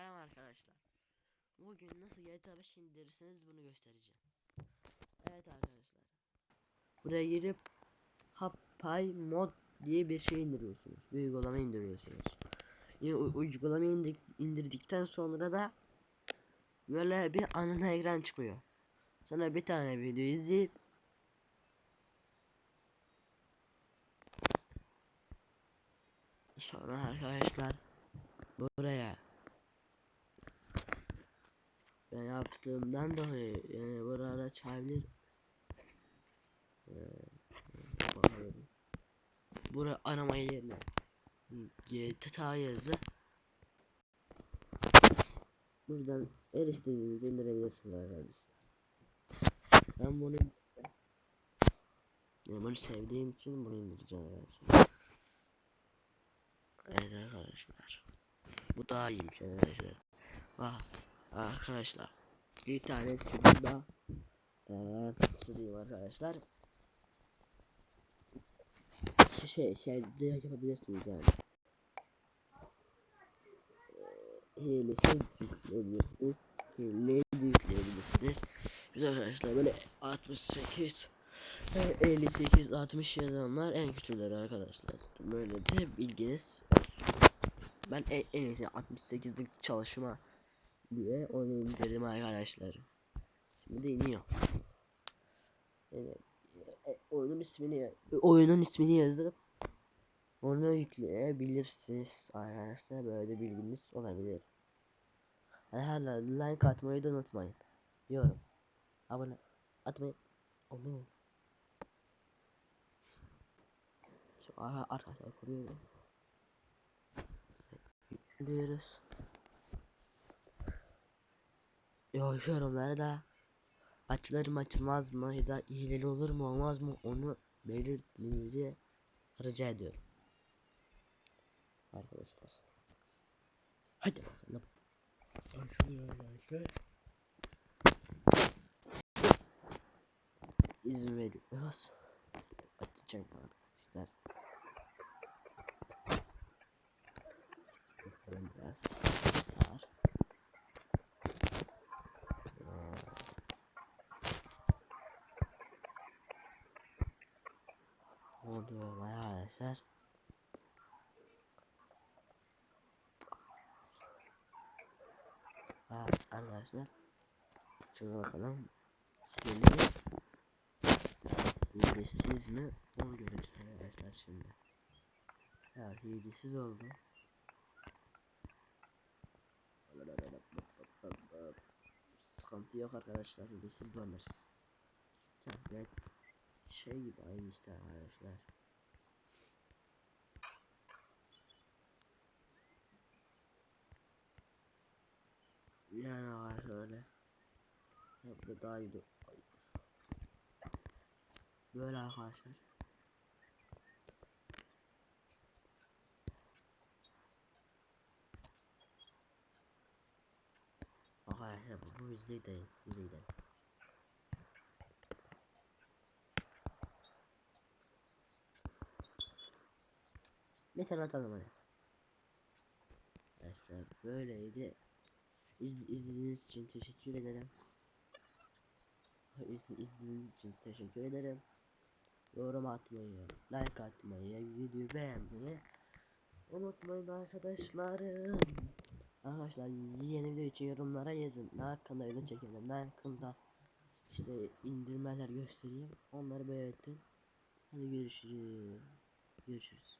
Selam arkadaşlar. Bugün nasıl GTA 5 indirirsiniz bunu göstereceğim. Evet arkadaşlar. Buraya girip Happy Mod diye bir şey indiriyorsunuz. Bir uygulama indiriyorsunuz. Yani u- uygulamayı indir- indirdikten sonra da böyle bir ana ekran çıkıyor. Sonra bir tane video izleyip sonra arkadaşlar buraya ben yaptığımdan dolayı yani burada çayabilir bakalım. Buraya arama yerine GTA yazı buradan her istediğinizi indirebilirsiniz arkadaşlar. Ben bunu yani bunu sevdiğim için bunu indireceğim arkadaşlar. Evet arkadaşlar. Bu daha iyiymiş arkadaşlar. Ah, arkadaşlar. Bir tane eee sürüyüm arkadaşlar. Şey şey, yapabilirsiniz yani. Eee, Hilesiz yükleyebilirsiniz. Hileli yükleyebilirsiniz. Biz arkadaşlar böyle 68 e, 58 60 yazanlar en küçükleri arkadaşlar. Böyle de bilginiz ben en, en iyisi 68'lik çalışma diye onu indirdim arkadaşlar. Şimdi iniyor. E, oyunun ismini oyunun ismini yazıp onu yükleyebilirsiniz arkadaşlar. Böyle bilginiz olabilir. Hala like atmayı da unutmayın. Diyorum. Abone atmayı onu. Arkadaşlar kuruyorum. Yüklüyoruz. Yok yorumlarda açılır mı açılmaz mı ya da hileli olur mu olmaz mı onu belirtmenizi rica ediyorum. Arkadaşlar. Hadi bakalım. Açılıyor arkadaşlar. İzin veriyoruz. Açacağım arkadaşlar. Biraz. Sar. oluyor arkadaşlar. Ha, arkadaşlar. Şuna bakalım. Yeni hilesiz mi? Onu göreceğiz arkadaşlar şimdi. Ya hilesiz oldu. Sıkıntı yok arkadaşlar. Hilesiz de oynarız. Şey gibi aynı işte arkadaşlar. Yani var öyle. Bu da daha iyi. Böyle arkadaşlar. Arkadaşlar bu yüzde değil. Tane atalım hadi. Arkadaşlar böyleydi. İz, izlediğiniz için teşekkür ederim. İz, izlediğiniz için teşekkür ederim. Yorum atmayı, like atmayı, videoyu beğenmeyi unutmayın arkadaşlarım. Arkadaşlar yeni video için yorumlara yazın. Ne hakkında video çekelim, ne hakkında işte indirmeler göstereyim. Onları belirtin. Hadi görüşürüz. Görüşürüz.